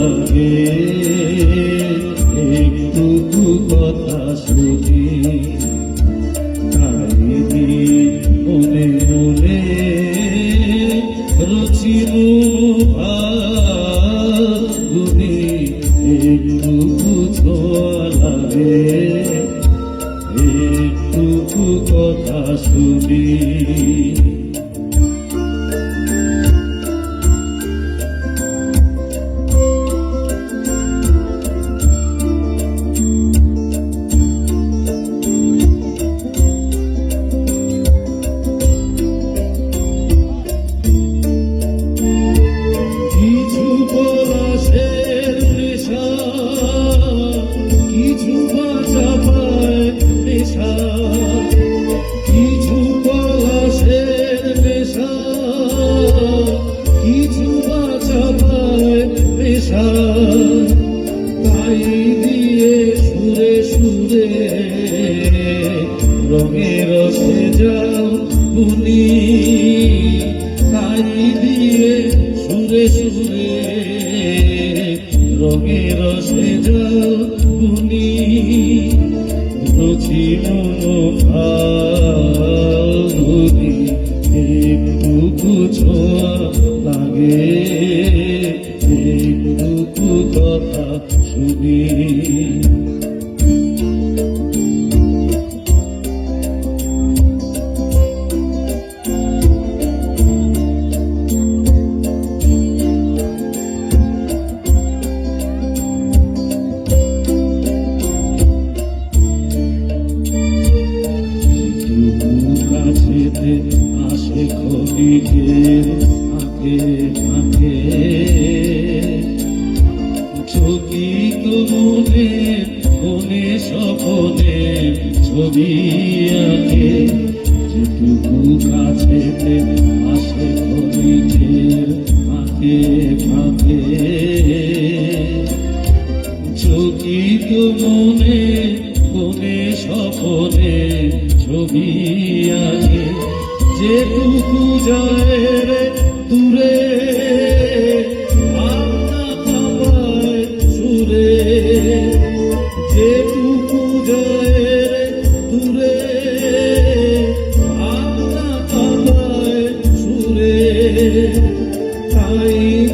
লাগে। একটু কথা শুনি। কাহিনি মনে মনে রচিল গুনি একটু বুঝো লাগে একটু কথা শুনি। নেশা তাই দিয়ে সুরে সুরে রঙের রসে যাও বুনি তাই দিয়ে সুরে সুরে রঙের রসে যাও বুনি রচি মনোভাবুনি একটুকু ছোঁয়া লাগে। শুনি আসে খনিকের আঁকে ছবি আঁকে যেটুকু কাছেতে আসে খনিকের আঁকে আঁকে চকিত মনে মনে স্বপনে ছবি আগে যেটুকু যায় রে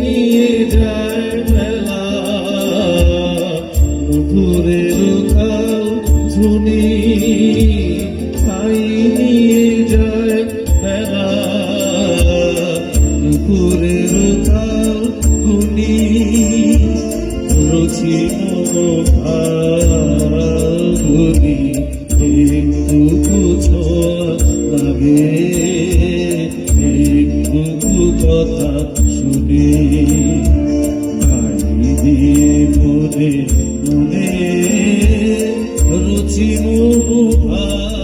নিয়ে যায় বেলা নুপুরের কাল শুনি তাই নিয়ে যায় বেলা নুপুরের কাল শুনি রচি মনোভাবনি একটু ছোঁয়া লাগে একটু কথা শুনে দিয়ে মনে মনে রুচি মনোভাব